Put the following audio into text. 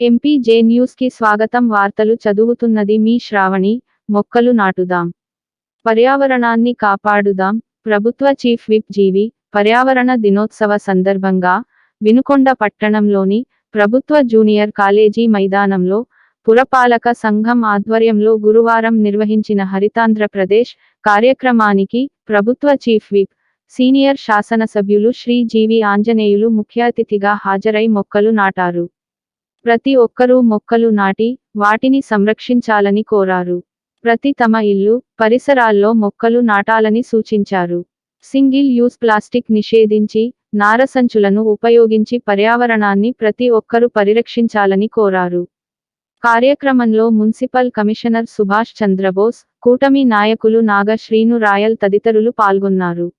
MPJ న్యూస్కి స్వాగతం. వార్తలు చదువుతున్నది మీ శ్రావణి. మొక్కలు నాటుదాం. పర్యావరణాన్ని కాపాడుదాం. ప్రభుత్వ చీఫ్ విప్ జీవి. పర్యావరణ దినోత్సవ సందర్భంగా వినుకొండ పట్టణంలోని ప్రభుత్వ జూనియర్ కాలేజీ మైదానంలో పురపాలక సంఘం ఆధ్వర్యంలో గురువారం నిర్వహించిన హరితాంధ్రప్రదేశ్ కార్యక్రమానికి ప్రభుత్వ చీఫ్ విప్ సీనియర్ శాసనసభ్యులు శ్రీ జీవి ఆంజనేయులు ముఖ్య అతిథిగా హాజరై మొక్కలు నాటారు. ప్రతి ఒక్కరూ మొక్కలు నాటి వాటిని సంరక్షించాలని కోరారు. ప్రతి తమ ఇల్లు పరిసరాల్లో మొక్కలు నాటాలని సూచించారు. సింగిల్ యూస్ ప్లాస్టిక్ నిషేధించి నారసంచులను ఉపయోగించి పర్యావరణాన్ని ప్రతి ఒక్కరూ పరిరక్షించాలని కోరారు. కార్యక్రమంలో మున్సిపల్ కమిషనర్ సుభాష్ చంద్రబోస్ కూటమి నాయకులు నాగ శ్రీను రాయల్ తదితరులు పాల్గొన్నారు.